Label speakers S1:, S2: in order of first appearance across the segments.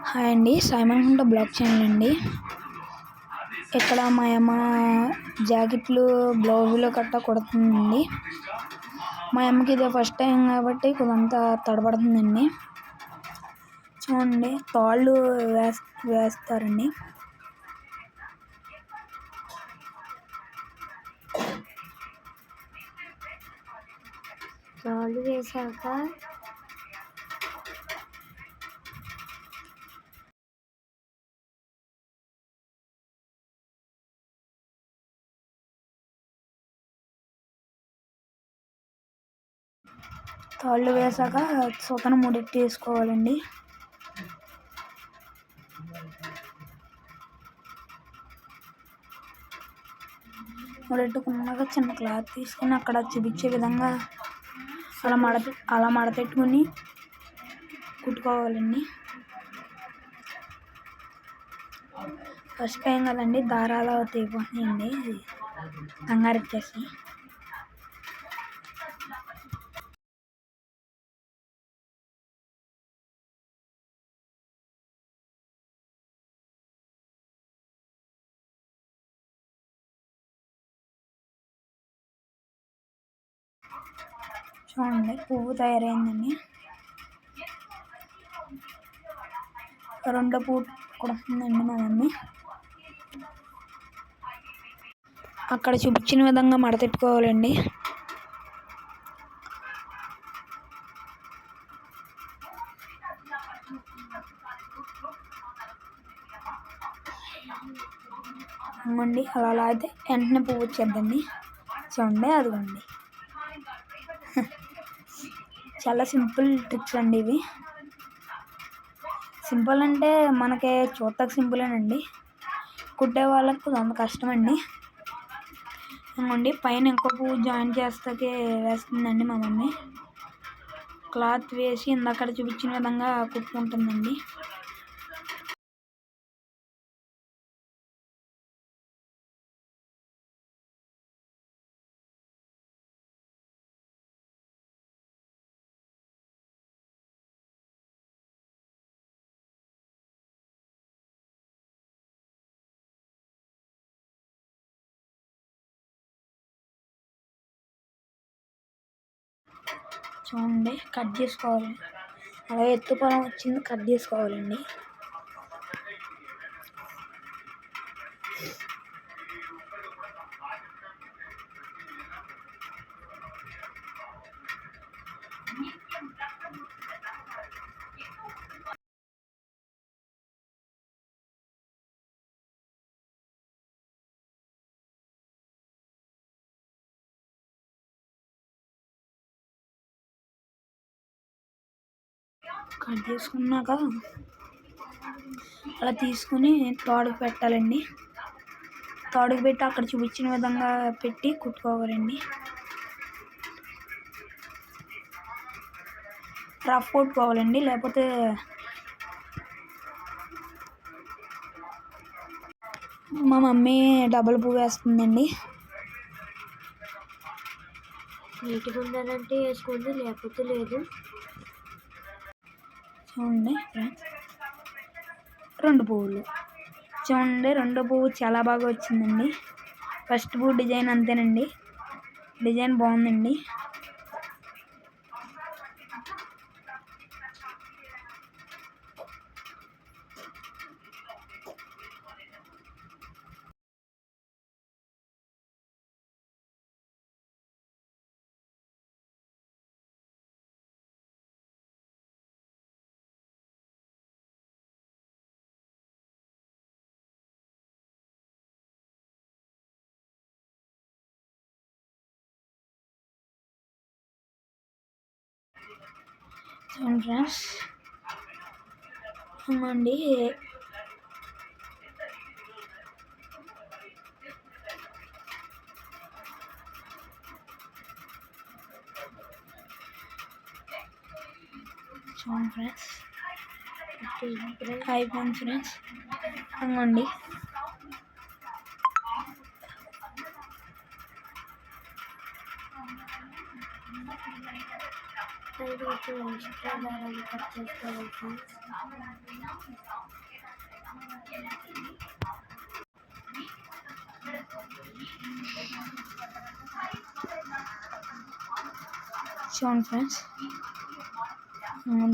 S1: Hi అండి Simon Honda black channel అండి. ఇక్కడ మా అమ్మ జాకెట్లు బ్లౌజులు కట్ట కుడుతుందండి. మా అమ్మకి ఇదే ఫస్ట్ టైం కాబట్టి కొంత తడబడుతుందండి. చూడండి తాళ్ళు వేస్ వేస్తారండి.
S2: తాళ్ళు వేశాక
S1: తాళ్ళు వేసాక సుతను ముడెట్టి వేసుకోవాలండి ముడెట్టుకున్నాక చిన్న క్లాత్ తీసుకుని అక్కడ చూపించే విధంగా అలా మడ అలా మడతెట్టుకుని కుట్టుకోవాలండి. ఫస్ట్ టైం కదండి దారాలు తెగిపోతున్నాయండి కంగారు ఇచ్చేసి చూడండి పువ్వు తయారైందండి. రెండో పువ్వు కుడుతుందండి మా మమ్మీ అక్కడ చూపించిన విధంగా మడతెట్టుకోవాలండి ఇవ్వండి అలా అయితే వెంటనే పువ్వు వచ్చేద్దండి. చూడండి అదిగోండి. చాలా సింపుల్ ట్రిక్స్ అండి ఇవి. సింపుల్ అంటే మనకి చూడటానికి సింపులేనండి. కుట్టే వాళ్ళకు అంత కష్టం అండి ఇంకోండి పైన ఇంకో పువ్వు జాయిన్ చేస్తాకే వేస్తుందండి మా మమ్మీ క్లాత్ వేసి ఇందాక చూపించిన విధంగా కుట్టుకుంటుందండి. చూడండి. కట్ చేసుకోవాలి. అలా ఎత్తు పొలం వచ్చింది కట్ చేసుకోవాలండి. కట్ చేసుకున్నాక అలా తీసుకుని తోడుకు పెట్టాలండి. తోడుకు పెట్టి అక్కడ చూపించిన విధంగా పెట్టి కుట్టుకోవాలండి. రఫ్ కొట్టుకోవాలండి లేకపోతే మా మమ్మీ డబల్ పువ్వు వేస్తుందండి.
S2: నీట్గా ఉండాలంటే వేసుకోండి లేకపోతే లేదు.
S1: చూడండి. రెండు పువ్వులు. చూడండి రెండో పువ్వు చాలా బాగా వచ్చిందండి. ఫస్ట్ పువ్వు డిజైన్ అంతేనండి. డిజైన్ బాగుందండి. చూడండి ఫ్రెండ్స్ అవునండి చూడండి ఫ్రెండ్స్ అయిపోయింది ఫ్రెండ్స్. అవునండి
S2: వచ్చి ఎక్స్ట్రా దారాలు కట్ చేసుకోవచ్చు
S1: చూడండి ఫ్రెండ్స్.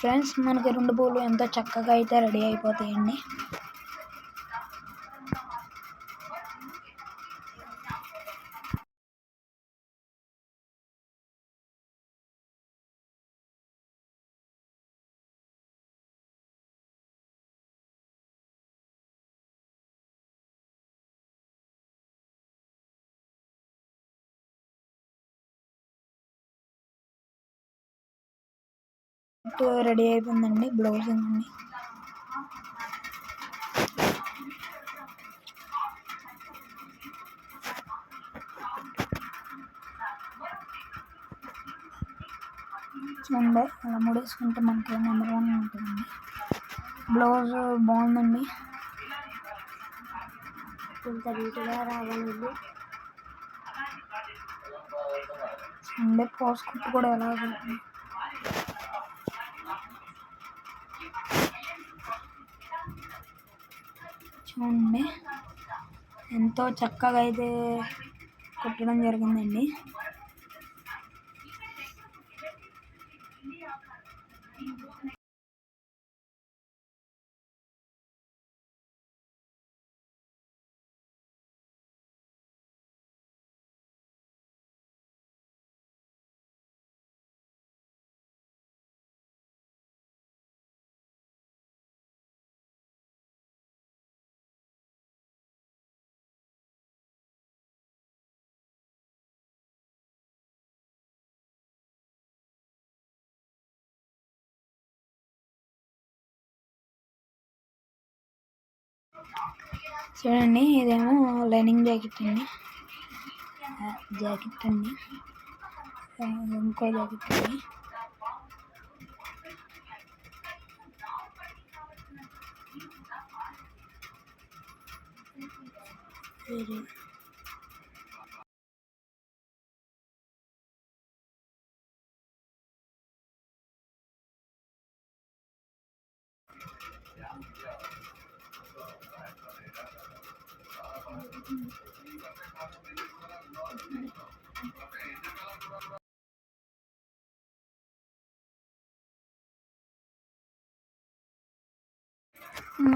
S1: ఫ్రెండ్స్ మనకి రెండు పూలు ఎంతో చక్కగా అయితే రెడీ అయిపోతాయండి. రెడీ అయిపోయిందండి బ్లౌజ్ అండి చూడండి అలా ముడేసుకుంటే మనకి నెంబర్ వన్ ఉంటుందండి. బ్లౌజ్ బాగుందండి.
S2: ఇంత నీట్గా రావాలండి.
S1: చూడండి పోస్ కుట్టు కూడా ఎలా ఉంటుంది చూడండి ఎంతో చక్కగా అయితే కుట్టడం జరిగిందండి. చూడండి ఇదేమో లైనింగ్ జాకెట్ అండి. జాకెట్ అండి. ఇంకో జాకెట్ అండి. వేరే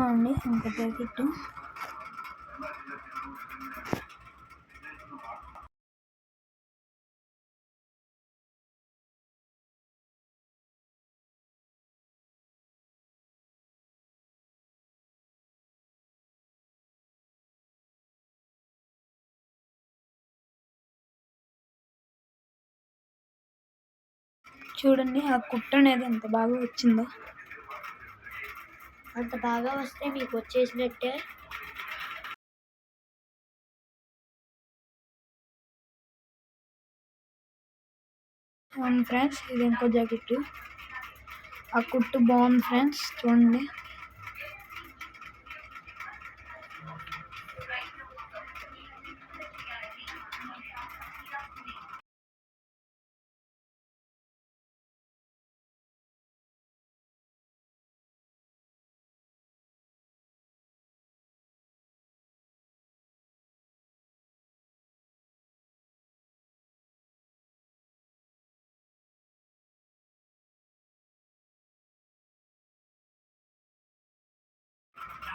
S1: అండి ఇంకో ప్యాకెట్. చూడండి ఆ కుట్ట అనేది ఎంత బాగా వచ్చిందో.
S2: అంత బాగా వస్తే మీకు వచ్చేసినట్టే.
S1: అవును ఫ్రెండ్స్ ఇది ఇంకో జాకెట్ ఆ కుట్టు బాగుంది ఫ్రెండ్స్ చూడండి.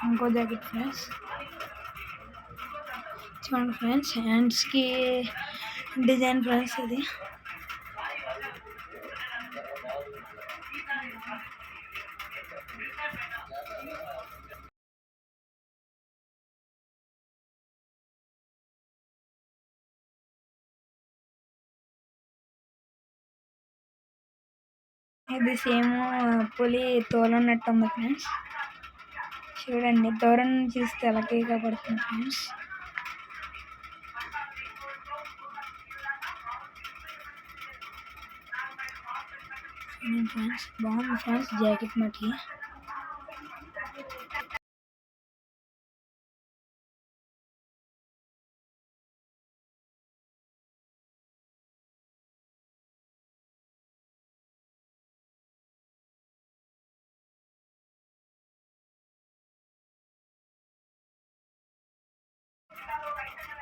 S1: ఇంకో జాకెట్ ఫ్రెండ్స్ చూడండి ఫ్రెండ్స్ హ్యాండ్స్కి డిజైన్ ఫ్రెండ్స్ ఇది ఇది సేమ్ పులి తోలున్నట్టు ఉంది ఫ్రెండ్స్. చూడండి దూరం నుంచి చూస్తే ఎలా కాబడుతుంది పడుతుంది ఫ్రెండ్స్. ఫ్రెండ్స్ బాగుంది ఫ్రెండ్స్ జాకెట్ మటుకి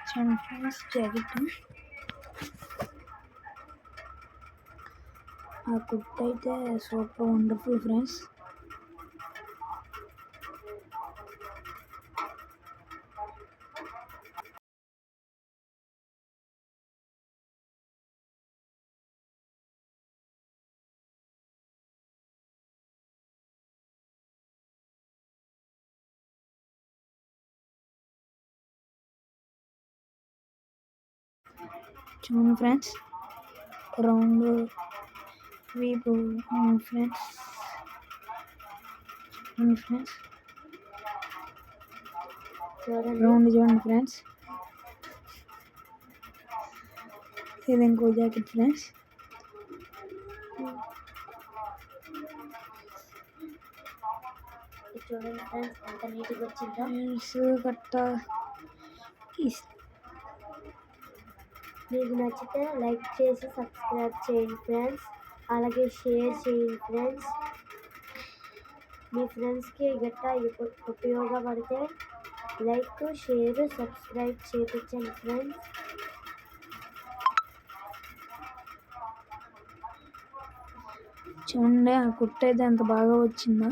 S1: చూడండి ఫ్రెండ్స్ జాకెట్ ఆ కుర్త అయితే సూపర్ వండర్ఫుల్ ఫ్రెండ్స్ చూడండి ఫ్రెండ్స్ రౌండ్ వీపు ఫ్రెండ్స్ చూడండి ఫ్రెండ్స్
S2: చూడండి
S1: రౌండ్ చూడండి ఫ్రెండ్స్ ఇది ఇంకో జాకెట్ ఫ్రెండ్స్
S2: ఇది చూడండి ఫ్రెండ్స్ ఎంత నీట్గా వచ్చిందో
S1: ఫ్రెండ్స్ కట్ట ఇస్-
S2: మీకు నచ్చితే లైక్ చేసి సబ్స్క్రైబ్ చేయండి ఫ్రెండ్స్. అలాగే షేర్ చేయండి ఫ్రెండ్స్. మీ ఫ్రెండ్స్కి గట్టా ఉపయోగపడితే లైక్ షేర్ సబ్స్క్రైబ్ చేయించండి ఫ్రెండ్స్.
S1: చూడండి ఆ కుట్ట అయితే ఎంత బాగా వచ్చిందా.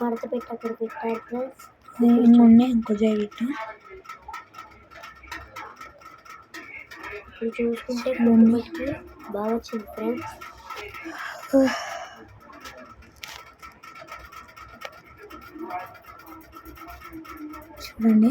S2: మడత పెట్టి అక్కడ పెట్టారు ఫ్రెండ్స్.
S1: ఉన్నాయి ఇంకో జాకెట్
S2: ఇప్పుడు చూసుకుంటే బొమ్మకి బాగా వచ్చింది ఫ్రెండ్స్
S1: చూడండి.